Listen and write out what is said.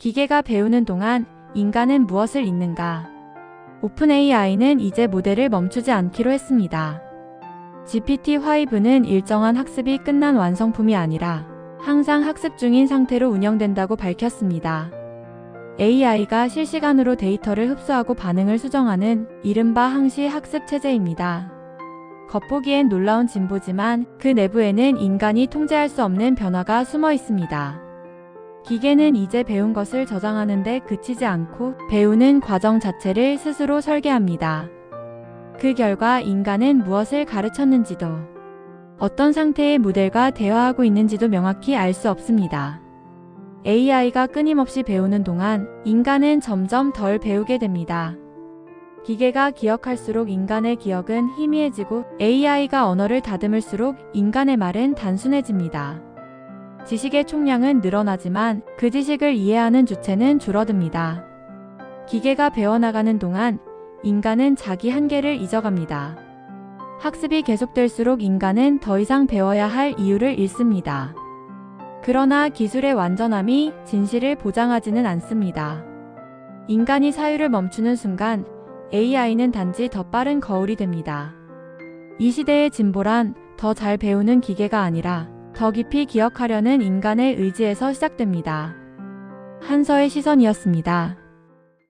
기계가 배우는 동안 인간은 무엇을 잊는가? 오픈 AI는 이제 모델을 멈추지 않기로 했습니다. GPT-5는 일정한 학습이 끝난 완성품이 아니라 항상 학습 중인 상태로 운영된다고 밝혔습니다. AI가 실시간으로 데이터를 흡수하고 반응을 수정하는 이른바 항시 학습 체제입니다. 겉보기엔 놀라운 진보지만 그 내부에는 인간이 통제할 수 없는 변화가 숨어 있습니다. 기계는 이제 배운 것을 저장하는데 그치지 않고 배우는 과정 자체를 스스로 설계합니다. 그 결과 인간은 무엇을 가르쳤는지도 어떤 상태의 모델과 대화하고 있는지도 명확히 알 수 없습니다. AI가 끊임없이 배우는 동안 인간은 점점 덜 배우게 됩니다. 기계가 기억할수록 인간의 기억은 희미해지고 AI가 언어를 다듬을수록 인간의 말은 단순해집니다. 지식의 총량은 늘어나지만 그 지식을 이해하는 주체는 줄어듭니다. 기계가 배워나가는 동안 인간은 자기 한계를 잊어갑니다. 학습이 계속될수록 인간은 더 이상 배워야 할 이유를 잃습니다. 그러나 기술의 완전함이 진실을 보장하지는 않습니다. 인간이 사유를 멈추는 순간 AI는 단지 더 빠른 거울이 됩니다. 이 시대의 진보란 더 잘 배우는 기계가 아니라 더 깊이 기억하려는 인간의 의지에서 시작됩니다. 한서의 시선이었습니다.